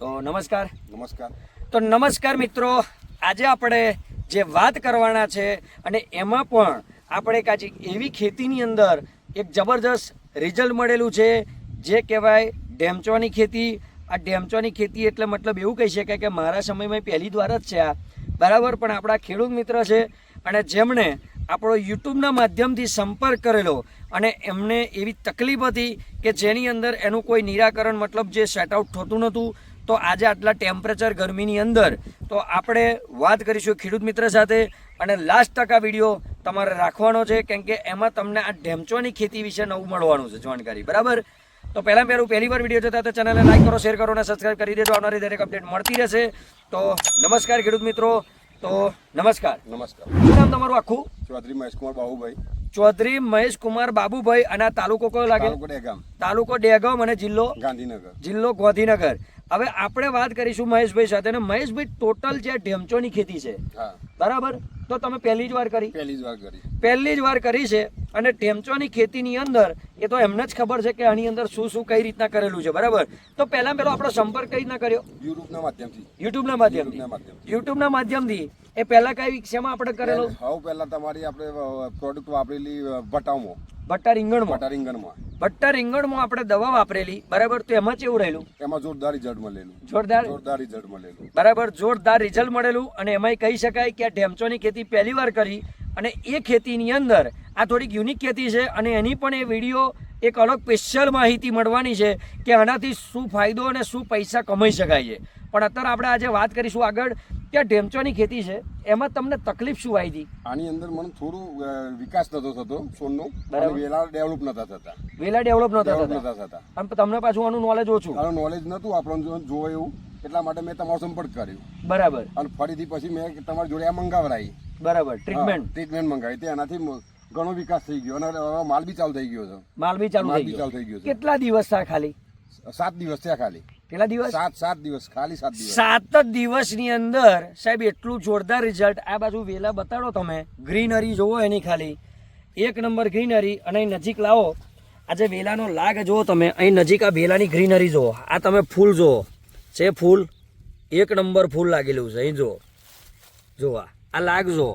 તો નમસ્કાર. નમસ્કાર. તો નમસ્કાર મિત્રો આજે આપણે જે વાત કરવાના છે અને એમાં પણ આપણે કાજી એવી ખેતીની અંદર એક જબરજસ્ત રિઝલ્ટ મળેલું છે જે કહેવાય ડેમચોની ખેતી. આ ડેમચોની ખેતી એટલે મતલબ એવું કહી શકાય કે મારા સમયમાં પહેલી દ્વાર જ છે આ. બરાબર પણ આપણા ખેડૂત મિત્ર છે અને જેમણે આપણો યુટ્યુબના માધ્યમથી સંપર્ક કરેલો અને એમને એવી તકલીફ હતી કે જેની અંદર એનું કોઈ નિરાકરણ મતલબ જે સેટ આઉટ થતું નહોતું તો આજે આટલા ટેમ્પરેચર ગરમીની અંદર તો આપણે વાત કરીશું ખેડૂત મિત્ર સાથે અને લાસ્ટ ટકા વીડિયો તમારે રાખવાનો છે કેમ કે એમાં તમને આ ઢેમચોની ખેતી વિશે નવું મળવાનું છે જાણકારી બરાબર? તો પહેલાં પહેલું પહેલી વાર વીડિયો જોતા તો ચેનલને લાઈક કરો શેર કરો અને સબસ્ક્રાઈબ કરી દેજો. આવનારી દરેક અપડેટ મળતી રહેશે. તો નમસ્કાર ખેડૂત મિત્રો. તો નમસ્કાર. નમસ્કાર. શું નામ તમારું આખું? ચૌધરી મહેશકુમાર બાબુભાઈ. ચૌધરી મહેશ કુમાર બાબુભાઈ અને આ તાલુકો કયો લાગે? તાલુકો ડેગામ. તાલુકો ડેગામ અને જિલ્લો? ગાંધીનગર. જિલ્લો ગાંધીનગર. હવે આપણે વાત કરીશું મહેશભાઈ સાથે અને મહેશભાઈ ટોટલ જે ઢેમચોની ખેતી છે બરાબર? તો તમે પહેલી જ વાર કરી. પહેલી જ વાર કરી. પહેલી જ વાર કરી છે અને ઢેમચોની ખેતીની અંદર એ તો એમને જ ખબર છે કે આની અંદર શું શું કઈ રીતના કરેલું છે બરાબર? તો પહેલા પહેલો આપણો સંપર્ક કઈ રીતના કર્યો? યુટ્યુબના માધ્યમથી. યુટ્યુબના માધ્યમથી. યુટ્યુબના માધ્યમથી. એ પહેલા કઈ વિષયમાં આપણે કરેલો? હવે પહેલા તમારી આપણે પ્રોડક્ટ વાપરેલી અ, ભટ્ટા રીંગણમાં ભટા રીંગણમાં ભટ્ટા રીંગણમાં આપણે દવા વાપરેલી. બરાબર? તો એમાં કેવું રહેલું? એમાં જોરદાર રિઝલ્ટ મળેલું. જોરદાર? જોરદાર રિઝલ્ટ મળેલું. બરાબર? જોરદાર રિઝલ્ટ મળેલું અને એમાંય કહી શકાય કે આ ઢેમચોની ખેતી પહેલી વાર કરી અને એ ખેતીની અંદર આ થોડીક યુનિક ખેતી છે અને એની પણ એ વીડિયો એક અલગ સ્પેશિયલ માહિતી મળવાની છે કે આનાથી શું ફાયદો અને શું પૈસા કમાઈ શકાય છે. પણ અત્યારે આપણે આજે વાત કરીશું આગળ કે ઢેમચોની ખેતી છે. એમાં તમને તકલીફ શું આવી હતી? આની અંદર મને થોડું વિકાસ નતો થતો સોનનો. વેલા ડેવલપ નતા થતા. વેલા ડેવલપ નતા થતા. અને તમને પાછું આનું નોલેજ ઓછું. આનું નોલેજ નતું આપણને જોવે એવું. એટલા માટે મેં તમારો સંપર્ક કર્યો. બરાબર. અને ફરીથી પછી મેં તમારી જોડે આ મંગાવરાઈ. બરાબર. ટ્રીટમેન્ટ ટ્રીટમેન્ટ મંગાવી. તે એનાથી ઘણો વિકાસ થઈ ગયો. અને માલ બી ચાલુ થઈ ગયો છે. માલ બી ચાલુ થઈ ગયો. ચાલુ થઈ ગયો કેટલા દિવસ થયા ખાલી? સાત દિવસ થયા ખાલી. કેટલા દિવસ? સાત સાત દિવસ ખાલી સાત દિવસ. સાત જ દિવસની અંદર સાહેબ એટલું જોરદાર રિઝલ્ટ આ બાજુ વેલા બતાડો તમે. ગ્રીનરી જોવો એની ખાલી. એક નંબર ગ્રીનરી અને નજીક લાવો. આજે વેલાનો લાગ જુઓ તમે. અહીં નજીક આ વેલાની ગ્રીનરી જુઓ આ તમે ફૂલ જુઓ છે ફૂલ? એક નંબર ફૂલ લાગેલું છે. અહીં જુઓ જોવા આ. લાગ જુઓ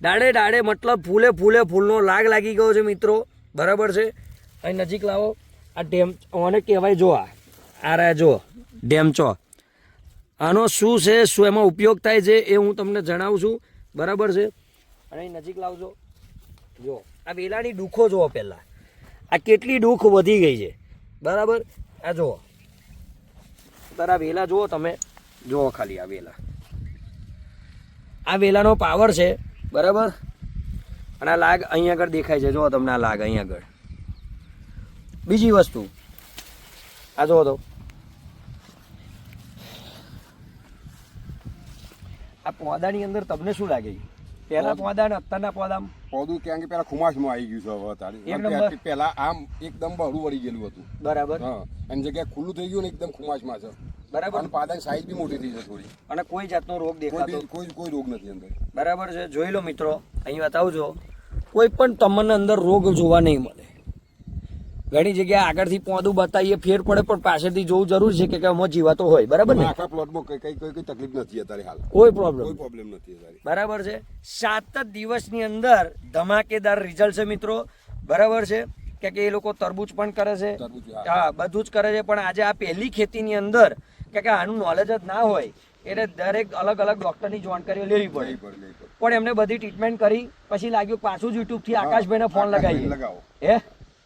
ડાળે ડાળે મતલબ ફૂલે ફૂલે ફૂલનો લાગ લાગી ગયો છે મિત્રો. બરાબર છે? અહીં નજીક લાવો. આ ડેમ ઓને કહેવાય જો આ આ રહ્યા જો ડેમચો આનો શું છે, શું એમાં ઉપયોગ થાય છે એ હું તમને જણાવું છું. બરાબર છે? અને નજીક લાવજો. જો આ વેલાની ડૂખો જુઓ પહેલાં. આ કેટલી ડૂખ વધી ગઈ છે. બરાબર? આ જુઓ. તારા વેલા જુઓ તમે. જુઓ ખાલી આ વેલા. આ વેલાનો પાવર છે. બરાબર? અને આ લાગ અહીં આગળ દેખાય છે. જુઓ તમને આ લાગ અહીં આગળ. બીજી વસ્તુ. આ જોવો તો. આ પોદાની અંદર તમને શું લાગે? પેલા પોદા ને અત્યારના પોદામાં? પોદું ક્યાં કે પેલા ખુમાશમાં આવી ગયું છે હવે તારી પેલા આમ એકદમ બહરું વળી ગયેલું હતું. બરાબર. હા. એની જગ્યાએ ખુલ્લું થઈ ગયું ને એકદમ ખુમાશમાં છે. બરાબર. અને પાદાની સાઈઝ બી મોટી થઈ છે થોડી. અને કોઈ જાતનો રોગ દેખાતો? કોઈ કોઈ રોગ નથી અંદર. બરાબર છે. જોઈ લો મિત્રો અહીં બતાવજો કોઈ પણ તમને અંદર રોગ જોવા નહીં મળે. ઘણી જગ્યાએ આગળથી પોદું બતાવીએ ફેર પડે પણ પાછળથી જોવું જરૂર છે કે આમાં જીવાતો હોય. બરાબર ને? આખા પ્લોટમાં કઈ કઈ કઈ તકલીફ નથી અત્યારે હાલ. કોઈ પ્રોબ્લેમ કોઈ પ્રોબ્લેમ નથી અત્યારે. બરાબર છે? સાત જ દિવસની અંદર ધમાકેદાર રિઝલ્ટ છે મિત્રો. બરાબર છે? કે કે એ લોકો તરબૂચ પણ કરે છે. હા. બધું જ કરે છે પણ આજે આ પહેલી ખેતીની અંદર કે કે આનું નોલેજ જ ના હોય એટલે દરેક અલગ અલગ ડોક્ટરની જાણકારીઓ લેવી પડે. પણ એમને બધી ટ્રીટમેન્ટ કરી પછી લાગ્યું પાછું જ યુટ્યુબથી આકાશભાઈને ફોન લગાવી. હે?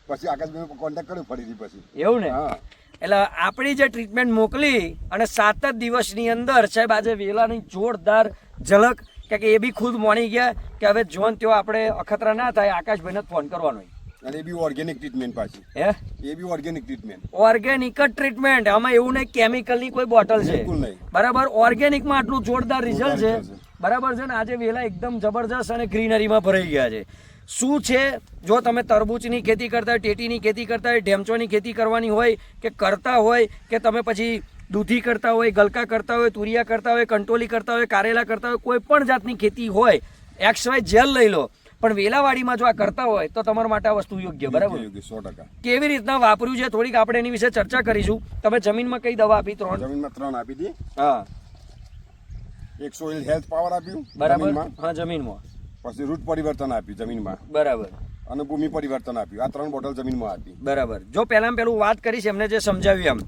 પછી આકાશભાઈ કોન્ટેક્ટ કર્યો ફરીથી પછી. એવું ને? હા. એટલે આપણી જે ટ્રીટમેન્ટ મોકલી અને સાત જ દિવસની અંદર સાહેબ આજે વેલાની જોરદાર ઝલક કે એ બી ખુદ માની ગયા કે હવે જોન તેઓ આપણે અખતરા ના થાય આકાશભાઈને ફોન કરવાનો અને એ બી ઓર્ગેનિક ટ્રીટમેન્ટ પાછી. હે? એ બી ઓર્ગેનિક ટ્રીટમેન્ટ ઓર્ગેનિક જ ટ્રીટમેન્ટ આમાં એવું નહીં કેમિકલની કોઈ બોટલ છે. બરાબર? ઓર્ગેનિકમાં આટલું જોરદાર રિઝલ્ટ છે. છે. બરાબર છે ને? આજે વેલા એકદમ જબરજસ્ત અને ગ્રીનરીમાં ભરાઈ ગયા છે. શું છે? જો તમે તરબૂચની ખેતી કરતા હોય ટેટીની ખેતી કરતા હોય ઢેમચોની ખેતી કરવાની હોય કે કરતા હોય કે તમે પછી દૂધી કરતા હોય ગલકા કરતા હોય તુરિયા કરતા હોય કંટોલી કરતા હોય કારેલા કરતા હોય કોઈ પણ જાતની ખેતી હોય એક્સ વાય જેલ લઈ લો. પણ વેલાવાડીમાં જો આ કરતા હોય તો તમારા માટે આ વસ્તુ યોગ્ય બરાબર? સો ટકા. કેવી રીતના વાપર્યું છે? થોડીક આપણે એની વિશે ચર્ચા કરીશું. તમે જમીનમાં કઈ દવા આપી? ત્રણ. જમીનમાં ત્રણ આપી હતી. હા. એક સોઇલ હેલ્થ પાવર આપ્યું બરાબર. હા જમીનમાં. પછી રૂટ પરિવર્તન આપ્યું જમીનમાં. બરાબર. અને ભૂમિ પરિવર્તન આપ્યું. આ ત્રણ બોટલ જમીનમાં આપી બરાબર. જો પહેલાં પેલું વાત કરીશ એમને જે સમજાવ્યું એમ.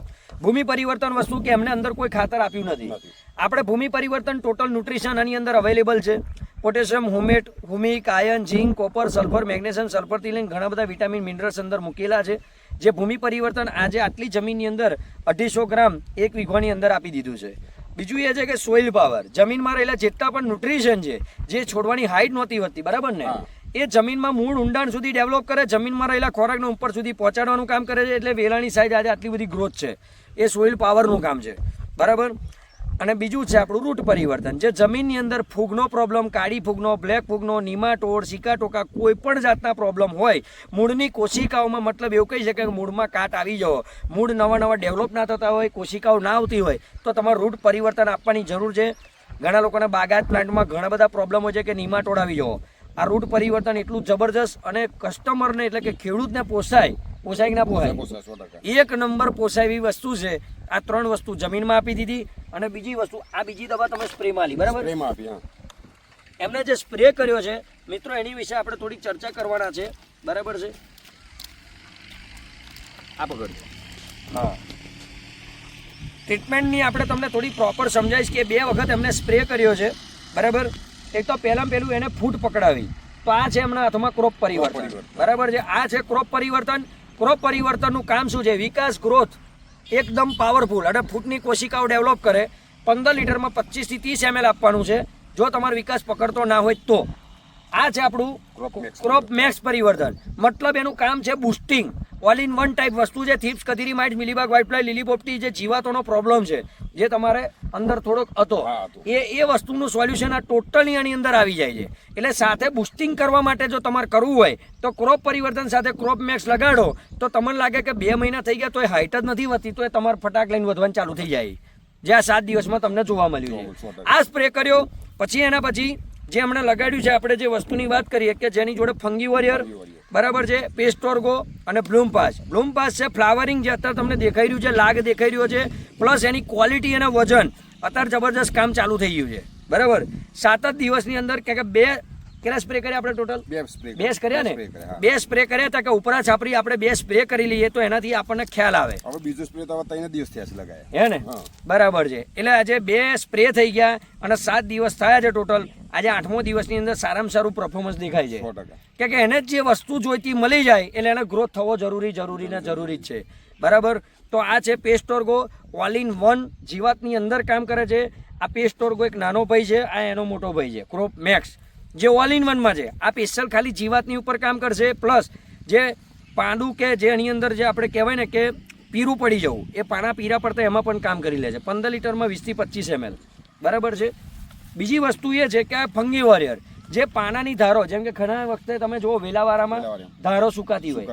ભૂમિ પરિવર્તન વસ્તુ કે એમને અંદર કોઈ ખાતર આપ્યું નથી. નથી. આપણે ભૂમિ પરિવર્તન ટોટલ ન્યુટ્રિશન આની અંદર અવેલેબલ છે. Potassium humate humic ion zinc copper sulphur magnesium સલ્ફરથી લઈને ઘણા બધા વિટામિન મિનરલ્સ અંદર મૂકેલા છે. જે ભૂમિ પરિવર્તન આજે આટલી જમીનની અંદર અઢીસો ગ્રામ એક વીઘાની અંદર આપી દીધું છે. બીજું એ છે કે સોઇલ પાવર જમીનમાં રહેલા જેટલા પણ ન્યુટ્રિશન છે જે છોડવાની હાઈટ નહોતી હોતી બરાબર ને? એ જમીનમાં મૂળ ઊંડાણ સુધી ડેવલપ કરે જમીનમાં રહેલા ખોરાકને ઉપર સુધી પહોંચાડવાનું કામ કરે છે એટલે વેલાની સાઈઝ આજે આટલી બધી ગ્રોથ છે. એ સોઇલ પાવરનું કામ છે. બરાબર? અને બીજું છે આપણું રૂટ પરિવર્તન. જે જમીનની અંદર ફૂગનો પ્રોબ્લેમ કાળી ફૂગનો બ્લેક ફૂગનો નિમાટોડ સિકાટોકા કોઈ પણ જાતના પ્રોબ્લેમ હોય, મૂળની કોશિકાઓમાં મતલબ એવું કહી શકાય કે મૂળમાં કાટ આવી જવો. મૂળ નવા નવા ડેવલપ ના થતા હોય, કોશિકાઓ ના આવતી હોય, તો તમારે રૂટ પરિવર્તન આપવાની જરૂર છે. ઘણા લોકોના બાગાયત પ્લાન્ટમાં ઘણા બધા પ્રોબ્લેમો છે કે નિમાટોડ આવી જવો. આ રૂટ પરિવર્તન એટલું જબરજસ્ત અને કસ્ટમરને એટલે કે ખેડૂતને પોસાય પોસાય ના પોસાય? એક નંબર પોસાય એવી વસ્તુ છે. આ ત્રણ વસ્તુ જમીનમાં આપી દીધી અને બીજી વસ્તુ આ બીજી દવા તમે સ્પ્રેમાં લી બરાબર? એમને જે સ્પ્રે કર્યો છે મિત્રો એની વિશે આપણે થોડી ચર્ચા કરવાના છે. બરાબર છે? આ પકડજો. હા. ટ્રીટમેન્ટની આપણે તમને થોડી પ્રોપર સમજાવીશ કે બે વખત એમને સ્પ્રે કર્યો છે. બરાબર? એક તો પહેલાં પહેલું એને ફૂટ પકડાવી. તો આ છે એમના હાથમાં ક્રોપ પરિવર્તન. બરાબર છે? આ છે ક્રોપ પરિવર્તન. ક્રોપ પરિવર્તનનું કામ શું છે? વિકાસ, ગ્રોથ. એકદમ પાવરફુલ અને ફૂટની કોશિકાઓ ડેવલપ કરે. પંદર લીટરમાં પચીસથી ત્રીસ એમએલ આપવાનું છે. જો તમારો વિકાસ પકડતો ના હોય તો. આ છે આપણું ક્રોપ મેક્સ પરિવર્તન. મતલબ એનું કામ છે boosting all in one type વસ્તુ છે થીપ્સ કથીરી માઇટ મિલીબાગ વાઇટફ્લાય લીલી પોપટી જે જીવાતોનો પ્રોબ્લેમ છે જે તમારે અંદર થોડોક હતો. એ એ વસ્તુનું સોલ્યુશન આ ટોટલી આની અંદર આવી જાય છે. એટલે સાથે બુસ્ટિંગ કરવા માટે જો તમારે કરવું હોય તો ક્રોપ પરિવર્તન સાથે ક્રોપ મેક્સ લગાડો. તો તમને લાગે કે બે મહિના થઈ ગયા તો એ હાઇટ જ નથી વધતી તો એ તમારે ફટાક લઈને વધવાનું ચાલુ થઈ જાય. જે આ સાત દિવસમાં તમને જોવા મળ્યું. આ સ્પ્રે કર્યો પછી એના પછી જે હમણાં લગાડ્યું છે આપણે જે વસ્તુની વાત કરીએ કે જેની જોડે ફંગી વોરિયર બરાબર છે પેસ્ટોર્ગો અને બ્લૂમ પાસ. બ્લૂમ પાસ છે ફ્લાવરિંગ જે અત્યારે તમને દેખાઈ રહ્યું છે લાગ દેખાઈ રહ્યો છે પ્લસ એની ક્વોલિટી અને વજન અત્યારે જબરજસ્ત કામ ચાલુ થઈ ગયું છે. બરાબર? સાત જ દિવસની અંદર કે બે કેટલા સ્પ્રે કર્યા આપણે ટોટલ બે સ્પ્રે બે કર્યા ને. બે સ્પ્રે કર્યા હતા કે ઉપરા છાપરી આપણે બે સ્પ્રે કરી લઈએ તો એનાથી આપણને ખ્યાલ આવે. હવે બીજો સ્પ્રે તો ત્રણ દિવસ થયા છે લગાયા. હે ને? બરાબર છે. એટલે આજે બે સ્પ્રે થઈ ગયા અને સાત દિવસ થયા છે ટોટલ આજે આઠમો દિવસની અંદર સારામાં સારું પરફોર્મન્સ દેખાય છે. કે એને જે વસ્તુ જોઈતી મળી જાય એટલે એને ગ્રોથ થવો જરૂરી જરૂરી ને જરૂરી જ છે. બરાબર? તો આ છે પેસ્ટોર્ગો ઓલ ઇન વન જીવાતની અંદર કામ કરે છે. આ પેસ્ટોર્ગો એક નાનો ભાઈ છે આ એનો મોટો ભાઈ છે ક્રોપ મેક્સ જે ઓલ ઇન વનમાં છે. આ પેસ્ટલ ખાલી જીવાતની ઉપર કામ કરશે પ્લસ જે પાંડું કે જે એની અંદર જે આપણે કહેવાય ને કે પીરું પડી જવું એ પાણા પીરા પડતા એમાં પણ કામ કરી લે છે. પંદર લીટરમાં વીસથી પચીસ એમએલ બરાબર છે? બીજી વસ્તુ એ છે કે આ ફંગી વોરિયર જે પાનાની ધારો જેમ કે ઘણા વખતે તમે જુઓ વેલાવાળામાં. ધારો સુકાતી હોય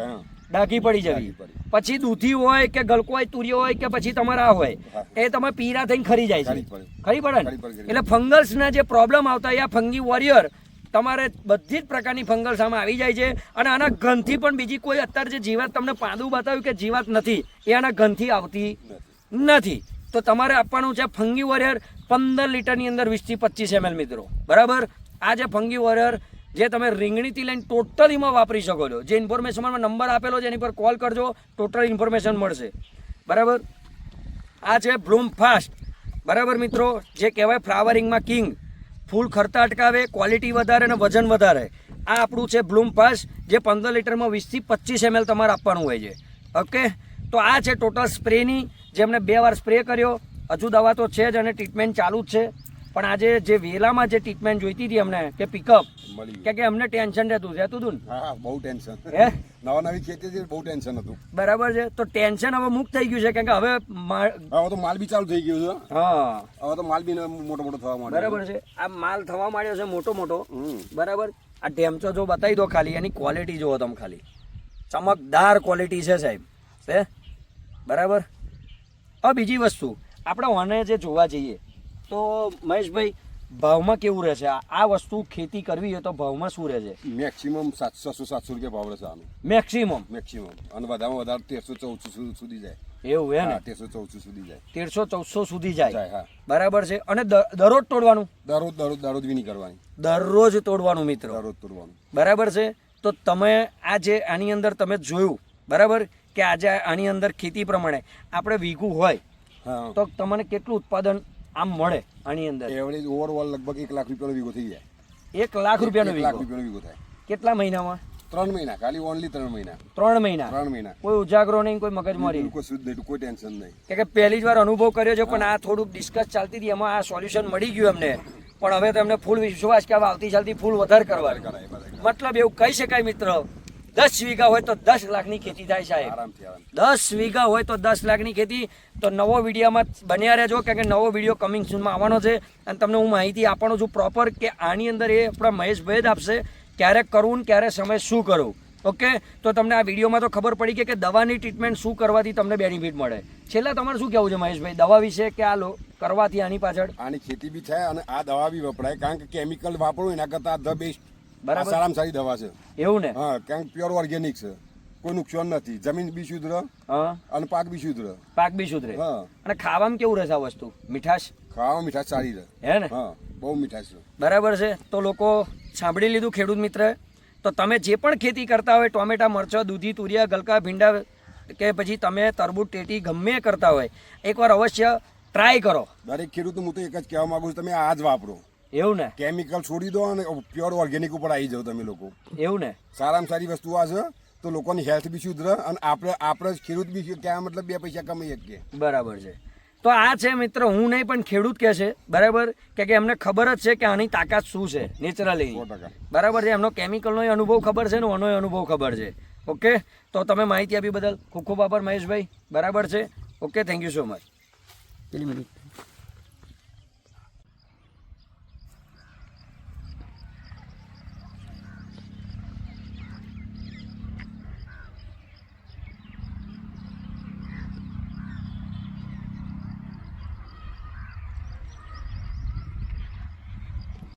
ડાકી ડાઘી પડી જવી. પછી દૂધી હોય કે ગલકો હોય તુરિયો હોય કે પછી તમારા હોય એ તમે પીરા થઈને ખરી જાય છે. ખરી પડે. ને? એટલે ફંગલ્સના જે પ્રોબ્લેમ આવતા હોય આ ફંગી વોરિયર તમારે બધી જ પ્રકારની ફંગલ્સ આમાં આવી જાય છે અને આના ગંધથી પણ બીજી કોઈ અત્યારે જે જીવાત તમને પાંદું બતાવ્યું કે જીવાત નથી એ આના ગંધથી આવતી નથી. તો તમારે આપવાનું છે ફંગી વોરિયર પંદર લીટરની અંદર વીસથી પચીસ એમએલ મિત્રો. બરાબર? આ જે ફંગી વોરિયર જે તમે રીંગણીથી લઈને ટોટલીમાં વાપરી શકો છો. જે ઇન્ફોર્મેશનમાં નંબર આપેલો છે એની પર કોલ કરજો ટોટલ ઇન્ફોર્મેશન મળશે. બરાબર? આ છે બ્લૂમ ફાસ્ટ બરાબર મિત્રો? જે કહેવાય ફ્લાવરિંગમાં કિંગ ફૂલ ખર્ચા અટકાવે ક્વોલિટી વધારે અને વજન વધારે. આ આપણું છે બ્લૂમ ફાસ્ટ જે પંદર લીટરમાં વીસથી પચીસ એમએલ તમારે આપવાનું હોય છે. ઓકે? તો આ છે ટોટલ સ્પ્રેની જે એમને બે વાર સ્પ્રે કર્યો હજુ દવા તો છે જ અને ટ્રીટમેન્ટ ચાલુ જ છે. પણ આજે જે વેલામાં જે ટ્રીટમેન્ટ જોઈતી હતી અમને કે પિકઅપ કે કે અમને ટેન્શન રહેતું રહેતું હતું હા હા બહુ ટેન્શન હે? નવા નવી ખેતી છે બહુ ટેન્શન હતું. બરાબર છે? તો ટેન્શન હવે મુક્ત થઈ ગયું છે કારણ કે હવે હવે તો માલ બી ચાલુ થઈ ગયું છે. હા. હવે તો માલ બી મોટો મોટો થવા માંડ્યો બરાબર છે. આ માલ થવા માંડ્યો છે મોટો મોટો. બરાબર? આ ઢેમચો જો બતાવી દો ખાલી એની ક્વોલિટી જુઓ તમે ખાલી. ચમકદાર ક્વોલિટી છે સાહેબ. હે? બરાબર? હવે બીજી વસ્તુ. આપણે વને જે જોવા જઈએ તો મહેશભાઈ ભાવમાં કેવું રહે છે? આ વસ્તુ ખેતી કરવી હોય તો ભાવમાં શું રહે છે? મેક્સિમમ સાતસો સાતસો રૂપિયા ભાવ રહેશે આનું. મેક્સિમમ મેક્સિમમ અને વધારેમાં વધારે તેરસો ચૌદસો સુધી જાય. એવું હે ને? તેરસો ચૌદસો સુધી જાય. તેરસો ચૌદસો સુધી જાય. બરાબર છે. અને દરરોજ તોડવાનું? દરરોજ દરરોજ દરરોજ વીણી કરવાની. દરરોજ તોડવાનું મિત્ર. દરરોજ તોડવાનું. બરાબર છે? તો તમે આ જે આની અંદર તમે જોયું બરાબર? કે આજે આની અંદર ખેતી પ્રમાણે આપણે વીઘું હોય તો તમને કેટલું ઉત્પાદન આમ મળે આની અંદર? એવરેજ ઓવરઓલ લગભગ એક લાખ રૂપિયાનો વીઘો થઈ જાય. એક લાખ રૂપિયાનો લાખ રૂપિયાનો વીઘો થાય. કેટલા મહિનામાં? ત્રણ મહિના ખાલી ઓનલી ત્રણ મહિના. ત્રણ મહિના? ત્રણ મહિના. કોઈ ઉજાગરો નહીં કોઈ મગજમારી નહીં. કોઈ શુદ્ધ નહીં કોઈ ટેન્શન નહીં. કે પહેલી જ વાર અનુભવ કર્યો છે પણ આ થોડુંક ડિસ્કસ ચાલતી હતી એમાં આ સોલ્યુશન મળી ગયું એમને. પણ હવે તો એમને ફૂલ વિશ્વાસ કે હવે આવતી ચાલતી ફૂલ વધારે કરવા. મતલબ એવું કહી શકાય મિત્ર. દસ વીઘા હોય તો દસ લાખની ખેતી થાય સાહેબ. દસ વીઘા હોય તો દસ લાખની ખેતી. તો નવો વિડીયોમાં બન્યા રહેજો કારણ કે નવો વીડિયો કમિંગ સૂનમાં આવવાનો છે. અને તમને હું માહિતી આપવાનો છું પ્રોપર કે આની અંદર એ આપણા મહેશભાઈ જ આપશે ક્યારે કરવું ને ક્યારે સમય શું કરવું. ઓકે તો તમને આ વિડીયોમાં તો ખબર પડી કે કે દવાની ટ્રીટમેન્ટ શું કરવાથી તમને બેનિફિટ મળે. છેલ્લા તમારે શું કહેવું છે મહેશભાઈ દવા વિશે કે આ લો કરવાથી આની પાછળ? આની ખેતી બી થાય અને આ દવા બી વપરાય. કારણ કે કેમિકલ વાપરવું એના કરતાં ધ બેસ્ટ બરાબર. સારામાં સારી દવા છે. એવું ને? હા કારણ પ્યોર ઓર્ગેનિક છે. કોઈ નુકસાન નથી. જમીન બી શુદ્ધ રહે અને પાક બી શુદ્ધ રહે. પાક બી શુદ્ધ હા. અને ખાવામાં કેવું રહેશે આ વસ્તુ? મીઠાશ? ખાવામાં મીઠાશ સારી રહે. હે ને? હા બહુ મીઠાશ છે બરાબર છે. તો લોકો સાંભળી લીધું ખેડૂત મિત્ર. તો તમે જે પણ ખેતી કરતા હોય ટોમેટા મરચાં દૂધી તુરિયા ગલકા ભીંડા કે પછી તમે તરબૂચ ટેટી ગમે કરતા હોય એકવાર અવશ્ય ટ્રાય કરો. દરેક ખેડૂત હું તો એક જ કહેવા માંગુ છું તમે આ જ વાપરો. એવું ને? કેમિકલ છોડી દો અને પ્યોર ઓર્ગેનિક ઉપર આવી જાઓ તમે લોકો. એવું ને? સારામાં સારી વસ્તુ આ છે તો લોકોની હેલ્થ બી શુદ્ધ રહે અને આપણે આપણે જ ખેડૂત બી ક્યાં મતલબ બે પૈસા કમાઈ શકીએ બરાબર છે. તો આ છે મિત્ર હું નહીં પણ ખેડૂત કહે છે બરાબર? કે કે એમને ખબર જ છે કે આની તાકાત શું છે નેચરલી બરાબર છે? એમનો કેમિકલનો અનુભવ ખબર છે ને આનો અનુભવ ખબર છે. ઓકે તો તમે માહિતી આપી બદલ. ખૂબ ખૂબ આભાર મહેશભાઈ. બરાબર છે? Okay thank you so much પેલી મિનિટ